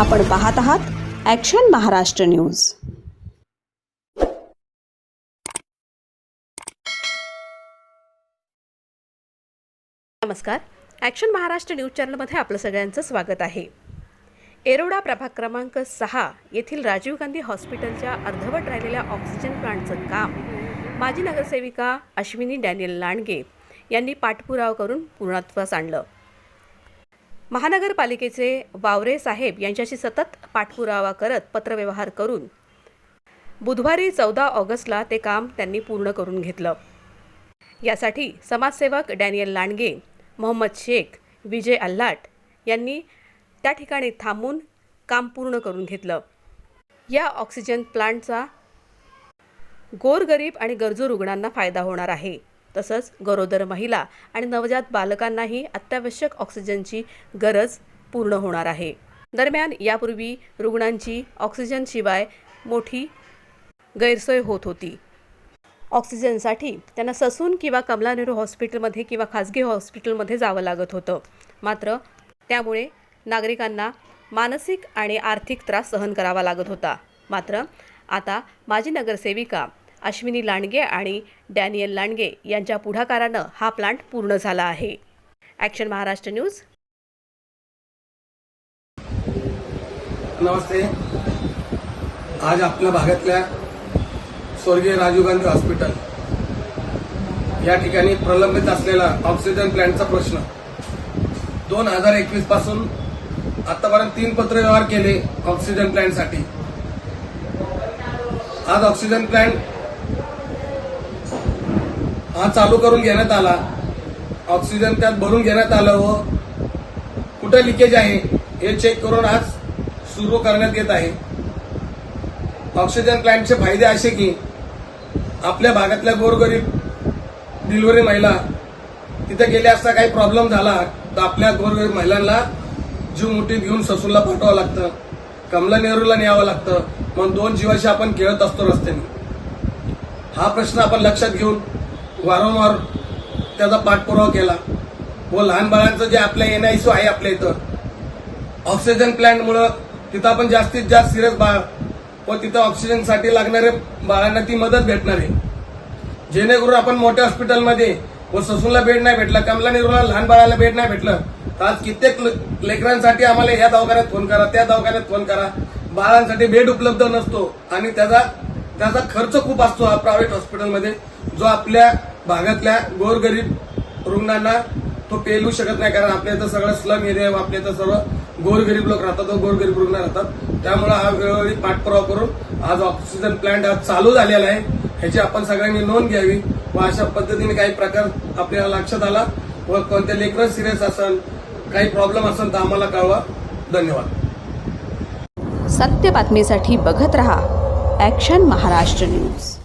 आपण पाहत आहात ॲक्शन महाराष्ट्र न्यूज नमस्कार. ॲक्शन महाराष्ट्र न्यूज चॅनलमध्ये आपलं सगळ्यांचं स्वागत आहे. एरोडा प्रभाग क्रमांक सहा येथील राजीव गांधी हॉस्पिटलच्या अर्धवट राहिलेल्या ऑक्सिजन प्लांटचं काम माजी नगरसेविका अश्विनी डॅनियल लांडगे यांनी पाठपुरावा करून पूर्णत्वास आणलं. महानगरपालिकेचे वावरे साहेब यांच्याशी सतत पाठपुरावा करत पत्रव्यवहार करून बुधवारी चौदा ऑगस्टला ते काम त्यांनी पूर्ण करून घेतलं. यासाठी समाजसेवक डॅनियल लांडगे मोहम्मद शेख विजय अल्लाट यांनी त्या ठिकाणी थांबून काम पूर्ण करून घेतलं. या ऑक्सिजन प्लांटचा गोरगरीब आणि गरजू रुग्णांना फायदा होणार आहे. तसंच गरोदर महिला आणि नवजात बालकांनाही अत्यावश्यक ऑक्सिजनची गरज पूर्ण होणार आहे. दरम्यान यापूर्वी रुग्णांची ऑक्सिजनशिवाय मोठी गैरसोय होत होती. ऑक्सिजनसाठी त्यांना ससून किंवा कमला नेहरू हॉस्पिटलमध्ये किंवा खाजगी हॉस्पिटलमध्ये जावं लागत होतं. मात्र त्यामुळे नागरिकांना मानसिक आणि आर्थिक त्रास सहन करावा लागत होता. मात्र आता माजी नगरसेविका अश्विनी लांडगे आणि डॅनियल लांडगे यांच्या पुढाकारानं हा प्लांट पूर्ण झाला आहे. Action Maharashtra news. नमस्ते. आज आपल्या भागातल्या स्वर्गीय राजीव गांधी हॉस्पिटल या ठिकाणी प्रलंबित असलेला ऑक्सिजन प्लॅन्टचा प्रश्न. दोन हजार एकवीसपासून आतापर्यंत तीन पत्र व्यवहार केले ऑक्सिजन प्लॅन्टसाठी आज ऑक्सिजन प्लॅन्ट हा चालू करून घेण्यात आला. ऑक्सिजन त्यात भरून घेण्यात आलं व कुठं लिकेज आहे हे चेक करून आज सुरू करण्यात येत आहे. ऑक्सिजन प्लॅन्टचे फायदे असे की आपल्या भागातल्या गोरगरीब डिलिव्हरी महिला तिथे गेले असता काही प्रॉब्लेम झाला तर आपल्या गोरगरीब महिलांना जीव मुठीत घेऊन ससूरला पाठवावं लागतं. कमला नेहरूला न्यावं लागतं. मग दोन जीवाशी आपण खेळत असतो रस्त्याने. हा प्रश्न आपण लक्षात घेऊन वारंवार त्याचा पाठपुरावा केला. व लहान बाळांचं जे आपल्या एनआयसी आहे आपल्या इथं ऑक्सिजन प्लॅन्टमुळं तिथं आपण जास्तीत जास्त सिरियस बाळ व तिथं ऑक्सिजनसाठी लागणारे बाळांना ती मदत भेटणार आहे. जेणेकरून आपण मोठ्या हॉस्पिटलमध्ये व ससूनला बेड नाही भेटला कमला नेहरूला लहान बाळाला बेड नाही भेटलं तर आज कित्येक ले- लेकरांसाठी आम्हाला या दवाखान्यात फोन करा त्या दवाखान्यात फोन करा. बाळांसाठी बेड उपलब्ध नसतो आणि त्याचा त्याचा खर्च खूप असतो हा प्रायव्हेट हॉस्पिटलमध्ये जो आपल्या भागातल्या गोरगरीब रुग्णांना तो पेलू शकत नाही कारण आपल्या इथं सगळं स्लम एरिया आपल्या इथं सर्व गोरगरीब लोक राहतात व गोरगरीब रुग्ण राहतात. त्यामुळे हा वेळोवेळी पाठपुरावा करून आज ऑक्सिजन प्लांट आज चालू झालेला आहे. ह्याची आपण सगळ्यांनी नोंद घ्यावी व अशा पद्धतीने काही प्रकार आपल्याला लक्षात आला व कोणत्या लेकर सिरियस असेल काही प्रॉब्लेम असेल तर आम्हाला कळवा. धन्यवाद. सत्य बातमीसाठी बघत रहा ॲक्शन महाराष्ट्र न्यूज